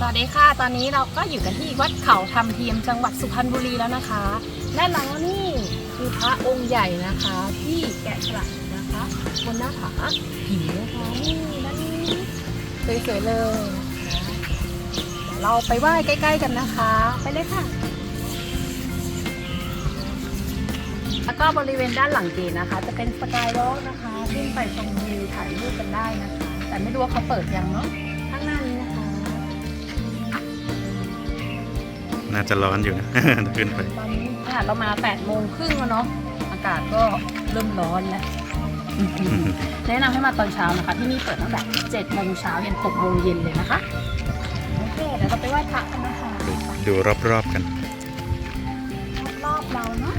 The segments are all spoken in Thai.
สวัสดีค่ะ ตอนนี้เราก็อยู่กันที่วัดเขาธรรมเทียมจังหวัดสุพรรณบุรีแล้วนะคะด้านหลังเรานี่คือพระองค์ใหญ่นะคะ ที่แกะสลักนะคะบนหน้าผาหินนะคะนี่ด้านนี้สวยๆเลยนะคะเดี๋ยวเราไปไหว้ใกล้ ๆ กันนะคะ ไปเลยค่ะ แล้วก็บริเวณด้านหลังเกณฑ์นะคะ จะเป็นสกายวอล์กนะคะขึ้นไปชมวิวถ่ายรูปกันได้นะคะ แต่ไม่รู้ว่าเขาเปิดยังเนาะ น่าจะร้อนอยู่นะ ขึ้นไปตอนนี้ค่ะเรามา8โมงครึ่งแล้วเนาะอากาศก็เริ่มร้อนแล้วแนะนำให้มาตอนเช้านะคะ ที่นี่เปิดตั้งแต่7โมงเช้ายัน6โมงเย็นเลยนะคะโอเคเดี๋ยวเราไปไหว้พระกันนะคะดูรอบๆกัน รอบๆเราเนาะ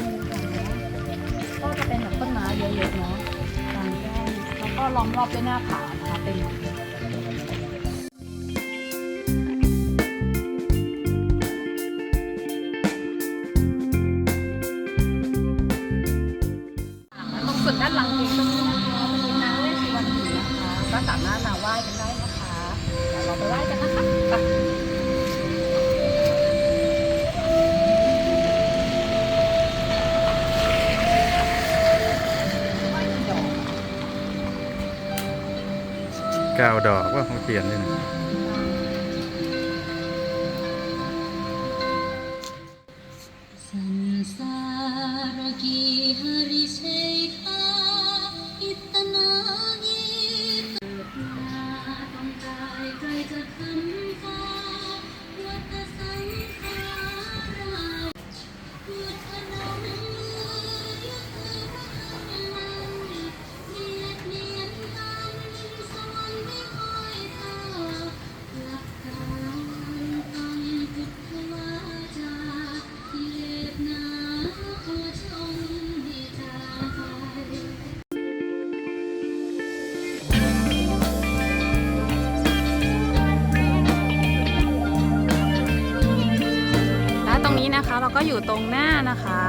นี่ค่ะก็จะเป็นแบบต้นไม้เยอะๆเนาะกลางแจ้งแล้วก็ล้อมรอบด้วยหน้าผานะคะเป็น กันได้นะคะเดี๋ยวเราไปไหว้กันนะคะไปไหว้กี่ดอกก้าวดอกว่าเขาเปลี่ยนด้วยนะ อยู่ตรงหน้านะคะ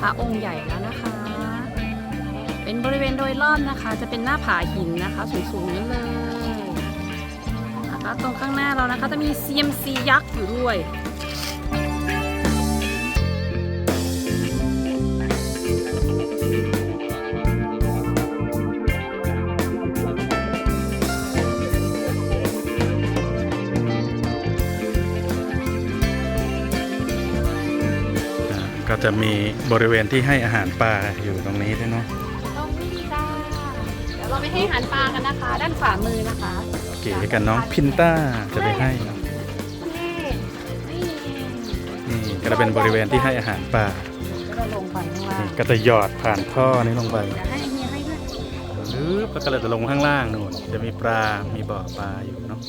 พระองค์ใหญ่แล้วนะคะ เป็นบริเวณโดยรอบนะคะ จะเป็นหน้าผาหินนะคะ สูงๆนั่นเลยนะคะตรงข้างหน้าเรานะคะจะมี CMC ยักษ์อยู่ด้วย จะมีบริเวณที่ให้อาหารปลาอยู่ตรงนี้ด้วยเนาะตรงนี้จ้าเดี๋ยวเราไปให้อาหารปลากันนะคะ ด้านขวามือนะคะเก๋กันน้องพินต้าจะไปให้เนอะนี่นี่นี่ก็จะเป็นบริเวณที่ให้อาหารปลาก็จะลงไปข้างล่างนี่ก็จะหยอดผ่านท่อนี้ลงไปเดี๋ยวให้เฮียให้ด้วยหรือแล้วก็เลยจะลงข้างล่างนู่นจะมีปลา มีบ่อปลาอยู่เนาะ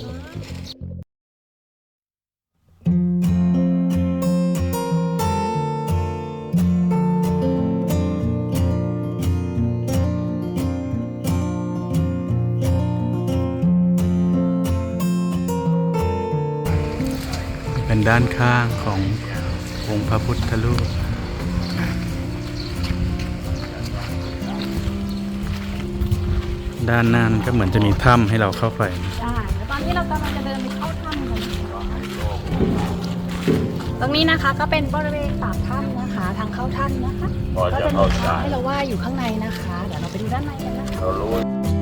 ด้านข้างขององค์พระพุทธรูปด้านหน้านั้นก็เหมือนจะมีถ้ำให้เราเข้าไปนะได้แล้วตอนนี้เรากำลังจะเดินไปเข้าถ้ำกันตรงนี้นะคะก็เป็นบริเวณปากถ้ำนะคะ ทางเข้าถ้ำนะคะพอก็จะจะมีเข้าใจทางให้เราว่ายอยู่ข้างในนะคะ เดี๋ยวเราไปดูด้านในกันนะคะ เรารู้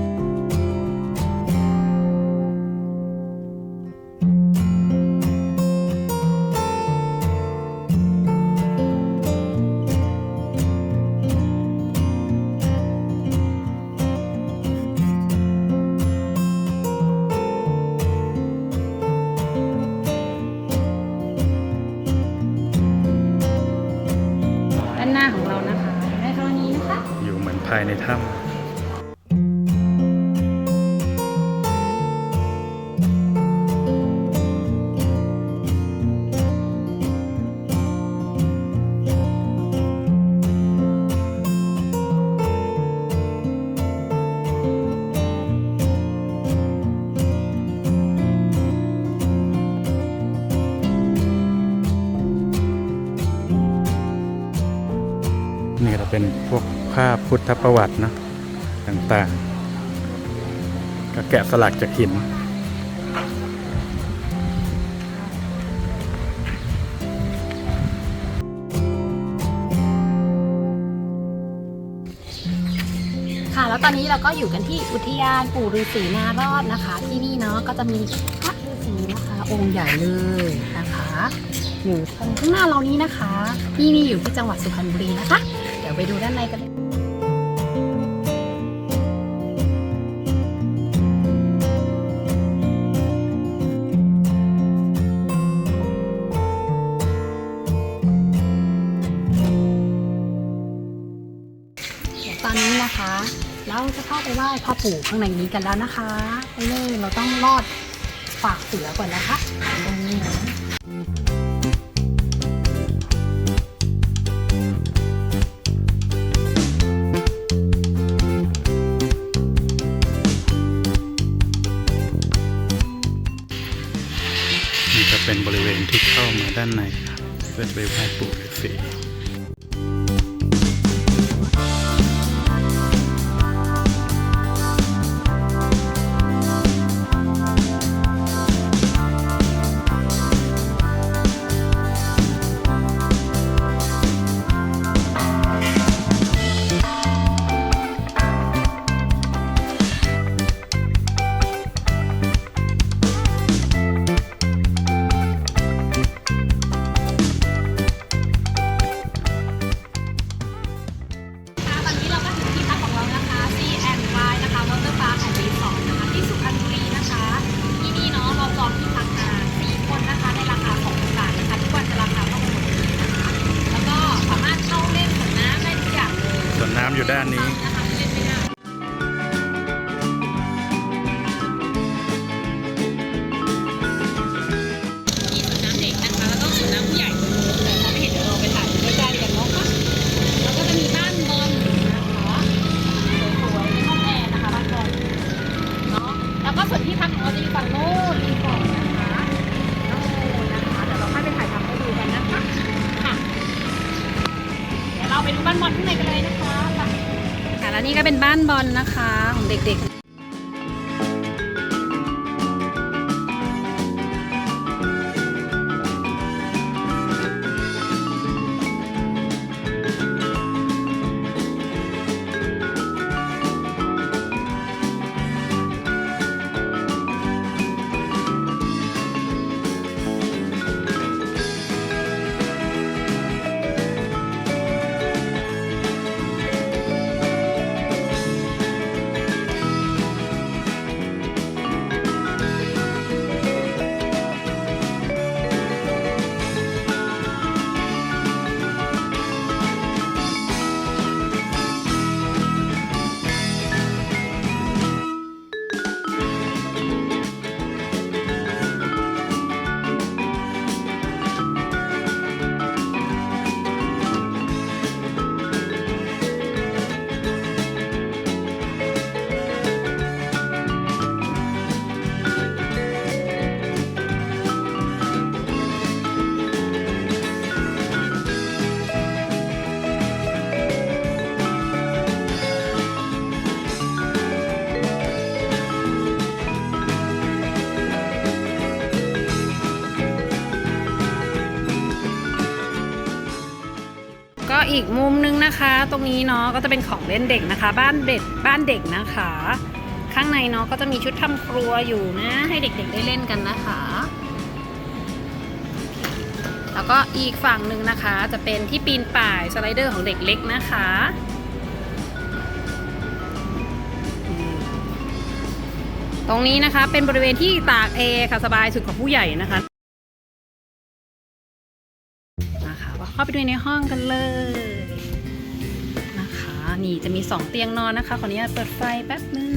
ภายในถ้ำ พุทธประวัตินะต่างๆ ก็แกะสลักจากหินค่ะแล้วตอนนี้เราก็อยู่กันที่อุทยานปู่ฤาษีนารอดนะคะ ที่นี่เนาะก็จะมีพระฤาษีนะคะ องค์ใหญ่เลยนะคะ อยู่ตรงข้างหน้าเรานี้นะคะ ที่นี่อยู่ที่จังหวัดสุพรรณบุรีนะคะ เดี๋ยวไปดูด้านในกัน ตอนนี้นะคะ เราจะเข้าไปไหว้พ่อปู่ข้างในนี้กันแล้วนะคะไปเลยเราต้องลอดฝากเสือก่อนนะคะตรงนี้นะนี่จะเป็นบริเวณที่เข้ามาด้านในครับเพื่อไปไหว้ปู่ฤาษี ข อีกมุมนึงนะคะ ตรงนี้เนาะก็จะเป็นของเล่นเด็กนะคะ บ้านเด็กบ้านเด็กนะคะ ข้างในเนาะก็จะมีชุดทำครัวอยู่นะ ให้เด็กๆได้เล่นกันนะคะ แล้วก็อีกฝั่งหนึ่งนะคะ จะเป็นที่ปีนป่ายสไลเดอร์ของเด็กเล็กนะคะตรงนี้นะคะเป็นบริเวณที่ตากแอร์ค่ะสบายสุดของผู้ใหญ่นะคะ เข้าไปดูในห้องกันเลยนะคะ นี่จะมี 2 เตียงนอนนะคะ ขออนุญาตเปิดไฟแป๊บนึง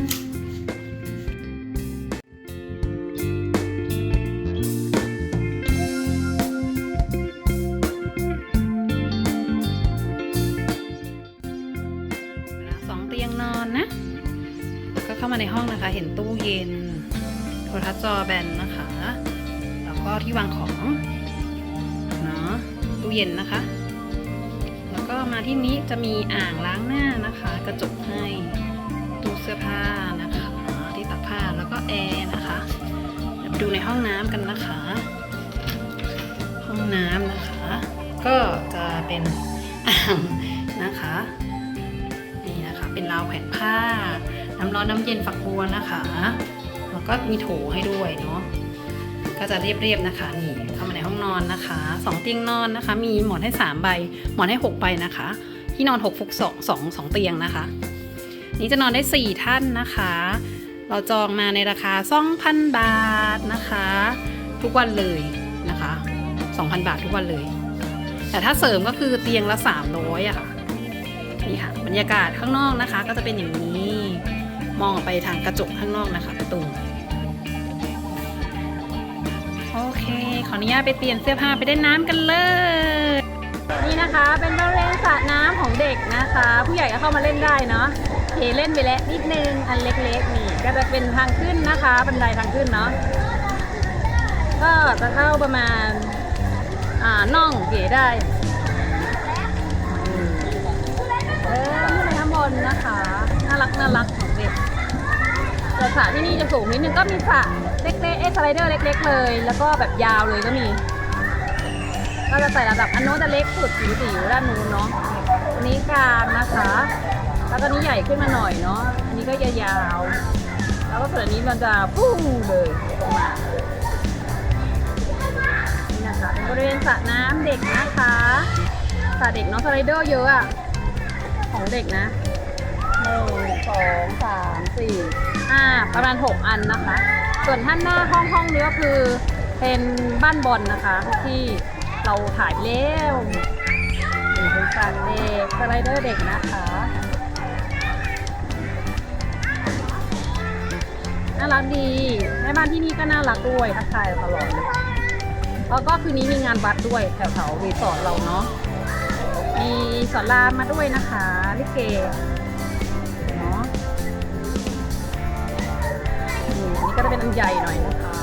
สองเตียงนอนนะ ก็เข้ามาในห้องนะคะ เห็นตู้เย็น โทรทัศน์จอแบนนะคะ แล้วก็ที่วางของ ตู้เย็นนะคะ แล้วก็มาที่นี้จะมีอ่างล้างหน้านะคะ กระจกให้ตู้เสื้อผ้านะคะที่ตักผ้าแล้วก็แอร์นะคะเดี๋ยวไปดูในห้องน้ำกันนะคะ ห้องน้ำนะคะ ก็จะเป็นอ่างนะคะนี่นะคะเป็นราวแขวนผ้า น้ำร้อนน้ำเย็นฝักบัวนะคะแล้วก็มีโถให้ด้วยเนาะก็จะเรียบๆนะคะนี่ อนอนนะคะสองเตียงนอนนะคะ มีหมอนให้สามใบ หมอนให้หกใบนะคะ ที่นอนหกฟุกสองสองสองเตียงนะคะ นี่จะนอนได้สี่ท่านนะคะ เราจองมาในราคา 2,000 บาทนะคะ ทุกวันเลยนะคะ 2,000 บาททุกวันเลย แต่ถ้าเสริมก็คือเตียงละ 300อะค่ะนี่ค่ะบรรยากาศข้างนอกนะคะ ก็จะเป็นอย่างนี้ มองไปทางกระจกข้างนอกนะคะประตู โอเค ขออนุญาตไปเปลี่ยนเสื้อผ้าไปเล่นน้ำกันเลย นี่นะคะเป็นบริเวณสระน้ำของเด็กนะคะ ผู้ใหญ่ก็เข้ามาเล่นได้เนาะเเล่นไปแล้วนิดนึงอันเล็กๆนี่ก็จะเป็นทางขึ้นนะคะบันไดทางขึ้นเนาะก็จะเข้าประมาณอ่าน่องเก๋ได้เออขึ้นไปข้างบนนะคะ น่ารักน่ารักของเด็กแต่สระที่นี่จะสูงนิดนึงก็มีสระ เล็กๆเอ็กสไลเดอร์เล็ก ๆ เลย แล้วก็แบบยาวเลยก็มี ก็จะใส่ระดับอันโน้นจะเล็กสุดจิ๋วๆด้านนู้นเนาะอันนี้กลางนะคะ แล้วก็นี้ใหญ่ขึ้นมาหน่อยเนาะ อันนี้ก็ยาวๆ แล้วก็ส่วนนี้มันจะพุ่งเลยออกมานี่นะคะเป็นบริเวณสระน้ำเด็กนะคะสระเด็กเนาะสไลเดอร์เยอะอะของเด็กนะหนึ่งสองสามสี่ห้าประมาณหกอันนะคะ ส่วนท่านหน้าห้องห้องนี้ก็คือเป็นบ้านบอลนะคะ ที่เราถ่ายแล้วนี่เป็นสระเด็กสไลเดอร์เด็กนะคะน่ารักดีแม่บ้านที่นี่ก็น่ารักด้วยทักทายตลอดเลยแล้วก็คืนนี้มีงานวัดด้วยแถวๆรีสอร์ทเราเนาะมีสอนรามมาด้วยนะคะลิเก ก็จะเป็นอันใหญ่หน่อยนะคะ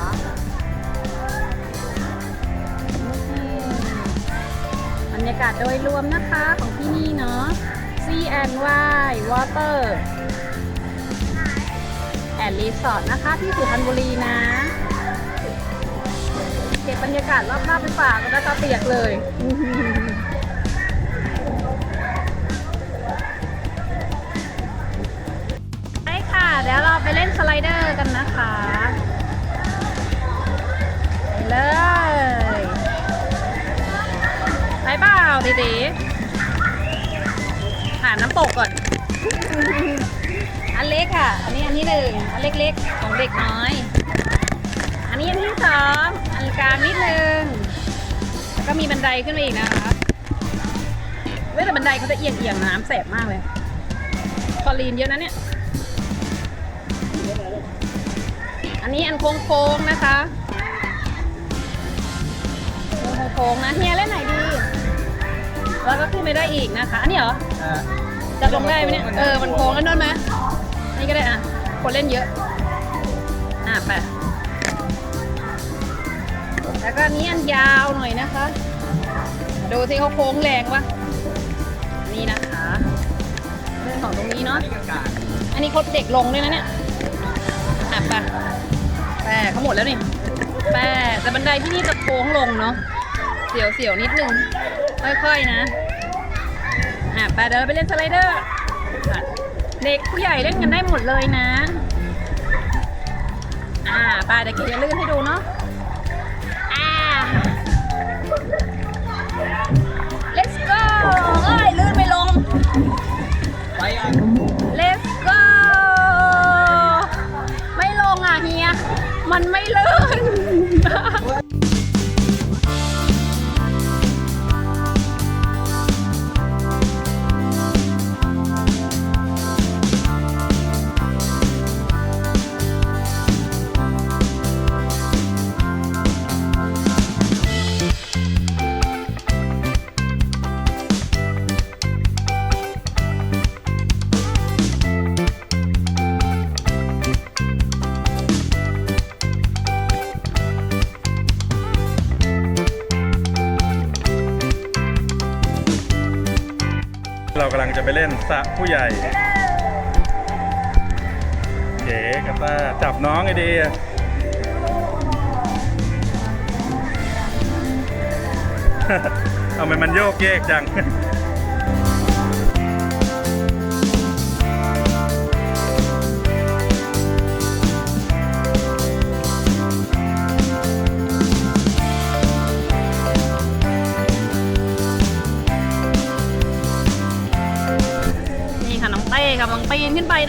บรรยากาศโดยรวมนะคะของที่นี่เนาะ C and Y Water แอนรีสอร์ทนะคะที่สุพรรณบุรีนะเก็บบรรยากาศรอบๆไปฝากก็ตาเปียกเลย ดีดีๆหาน้ำตกก่อน อันเล็กค่ะ อันนี้อันที่หนึ่งอันเล็กๆ ของเด็กน้อย อันนี้อันที่สองอันกลางนิดนึงแล้วก็มีบันไดขึ้นมาอีกนะคะเว้ยแต่บันไดเขาจะเอียงเอียงๆน้ำแสบมากเลยคอรีนเยอะนะเนี่ย อันนี้อันโค้งๆนะคะโค้งๆนะเฮียเล่นไหนดี แล้วก็ขึ้นไปได้อีกนะคะ อันนี้เหรอจะลงได้ไหมเนี่ย เออ มันโค้งแล้วนั่นไหมนี่ก็ได้อะ คนเล่นเยอะ อะไป แล้วก็อันนี้อันยาวหน่อยนะคะ ดูสิเขาโค้งแรงวะนี่นะคะเรื่องของตรงนี้เนาะอันนี้เขาเด็กลงด้วยนะเนี่ยอะไปแปะเขาหมดแล้วนี่แปะแต่บันไดที่นี่จะโค้งลงเนาะ เสียวๆนิดนึง ค่อยๆนะ อะไปเดี๋ยวเราไปเล่นสไลเดอร์ เด็กผู้ใหญ่เล่นกันได้หมดเลยนะ อ่าไปเดี๋ยวเกดจะลื่นให้ดูเนาะ อ่า let's go เอ้ยลื่นไม่ลง let's go ไม่ลงอะเฮีย มันไม่ลื่น ไปเล่นสระผู้ใหญ่เก๋กับต้าจับน้องไอเดียเอาไปมันโยกเยกจัง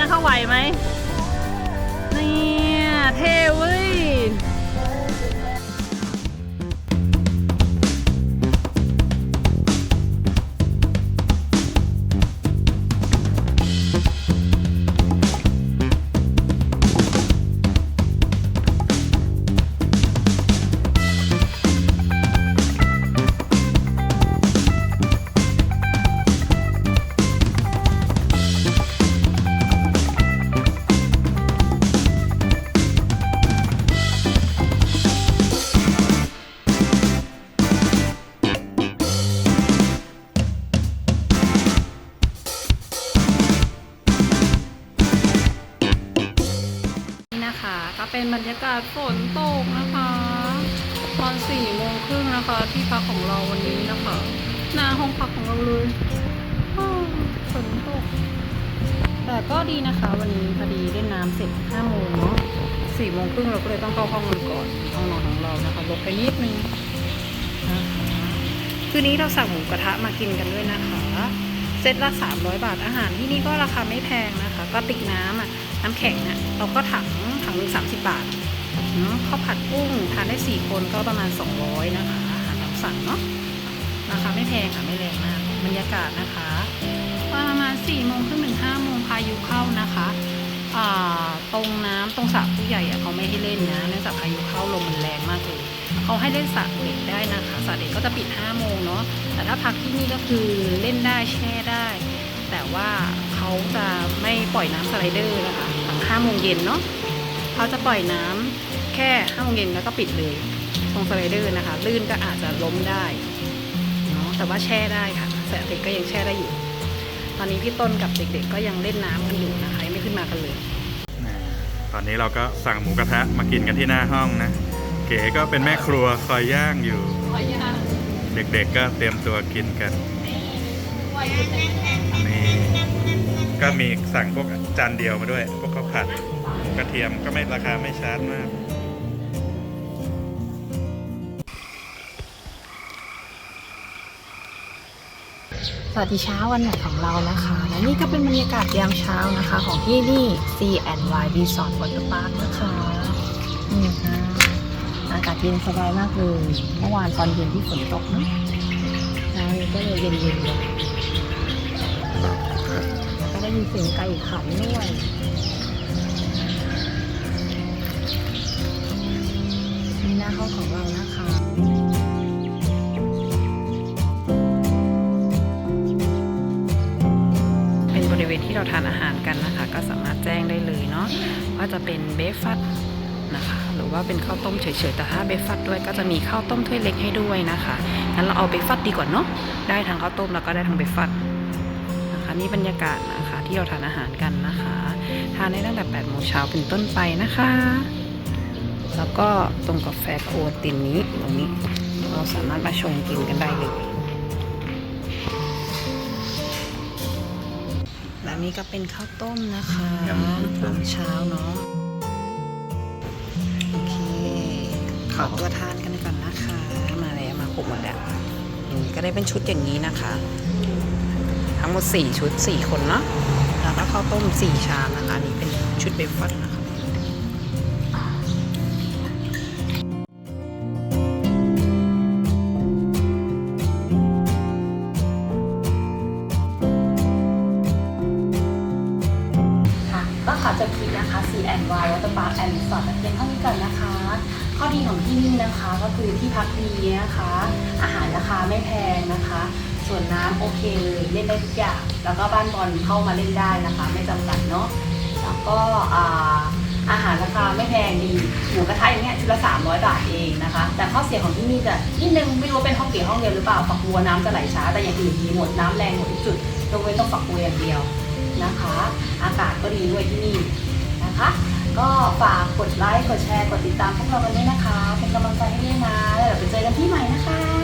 นะคะไหวไหม แต่ก็ดีนะคะ วันนี้พอดีเล่นน้ำเสร็จห้าโมงเนาะสี่โมงครึ่งเราก็เลยต้องเข้าห้องนอนก่อนห้องนอนของเรานะคะลบไปนิดนึงนะคะคืนนี้เราสั่งหมูกระทะมากินกันด้วยนะคะ เซตละ 300 บาทอาหารที่นี่ก็ราคาไม่แพงนะคะ ก็ติกน้ำอะน้ำแข็งอะเราก็ถังถังหนึ่งสามสิบบาทเนาะข้าวผัดกุ้งทานได้ 4 คนก็ประมาณ 200 นะคะอาหารตามสั่งเนาะราคาไม่แพงค่ะไม่แรงมากบรรยากาศนะคะ ประมาณ4โมงครึ่งถึง5โมงายุเข้านะคะตรงน้ำตรงสระผู้ใหญ่เขาไม่ให้เล่นนะเนื่องจากพายุเข้าลมมันแรงมากเลยเขาให้เล่นสระเด็กได้นะคะสระเด็กก็จะปิด5โมงเนาะแต่ถ้าพักที่นี่ก็คือเล่นได้แช่ได้ แต่ว่าเขาจะไม่ปล่อยน้ำสไลเดอร์นะคะหลังห้าโมงเย็นเนาะเขาจะปล่อยน้ำแค่ห้าโมงเย็นแล้วก็ปิดเลยตรงสไลเดอร์นะคะลื่นก็อาจจะล้มได้เนาะแต่ว่าแช่ได้ค่ะแต่เด็กก็ยังแช่ได้อยู่ ตอนนี้พี่ต้นกับเด็กๆ ก็ยังเล่นน้ำกันอยู่นะคะยังไม่ขึ้นมากันเลย ตอนนี้เราก็สั่งหมูกระทะมากินกันที่หน้าห้องนะ เก๋ก็เป็นแม่ครัวคอยย่างอยู่ เด็กๆก็เตรียมตัวกินกัน นี่ก็มีสั่งพวกจานเดียวมาด้วย พวกข้าวผัดหมูกระเทียมก็ไม่ราคาไม่ชาร์จมาก สวัสดีเช้าวันใหม่ของเรานะคะ และนี่ก็เป็นบรรยากาศยามเช้านะคะ ของที่นี่ C and Y Resort Water Park นะคะนี่ค่ะอากาศเย็นสบายมากเลย เมื่อวานตอนเย็นที่ฝนตกนะเช้าก็เลยเย็นๆเลยแล้วก็ได้ยินเสียงไก่ขันด้วยนี่หน้าห้องของเรานะคะ เวณที่เราทานอาหารกันนะคะ ก็สามารถแจ้งได้เลยเนาะว่าจะเป็นเบฟฟัตนะคะหรือว่าเป็นข้าวต้มเฉยๆแต่ถ้าเบฟฟัตด้วยก็จะมีข้าวต้มถ้วยเล็กให้ด้วยนะคะงั้นเราเอาเบฟฟัตดีกว่าเนาะได้ทั้งข้าวต้มแล้วก็ได้ทั้งเบฟฟัตนะคะนี่บรรยากาศนะคะที่เราทานอาหารกันนะคะทานได้ตั้งแต่8โมงเช้าเป็นต้นไปนะคะ แล้วก็ตรงกาแฟโคตินนี้ตรงนี้เราสามารถมาชงกินกันได้เลย และนี่ก็เป็นข้าวต้มนะคะยำตอนเช้าเนาะโอเคขอตัวทานกันก่อนนะคะ มาแล้วมาครบหมดแล้วอย่างนี้ก็ได้เป็นชุดอย่างนี้นะคะ ทั้งหมด 4 ชุด 4 คนเนาะแล้วก็ข้าวต้ม 4 ชามนะคะอันนี้เป็นชุดเบรกฟาสต์นะคะค่ะ คือที่พักดีนะคะ อาหารราคาไม่แพงนะคะ ส่วนน้ำโอเคเลยเล่นได้ทุกอย่าง แล้วก็บ้านบอลเข้ามาเล่นได้นะคะ ไม่จำกัดเนาะ แล้วก็อาอาหารราคาไม่แพงดีหมูกระทะอย่างเงี้ยชุดละ300 บาทเองนะคะ แต่ข้อเสียของที่นี่จะนิดนึงไม่รู้ว่าเป็นห้องเกี่ยวห้องเดียวหรือเปล่าฝักบัวน้ำจะไหลช้าแต่อย่างอื่นมีหมดน้ำแรงหมดทุกจุดยกเว้นต้องฝักบัวอย่างเดียวนะคะ อากาศก็ดีด้วยที่นี่นะคะ ก็ฝากกดไลค์ กดแชร์ กดติดตามพวกเรากันด้วยนะคะ เป็นกำลังใจให้ด้วยนะ แล้วเดี๋ยวไปเจอกันที่ใหม่นะคะ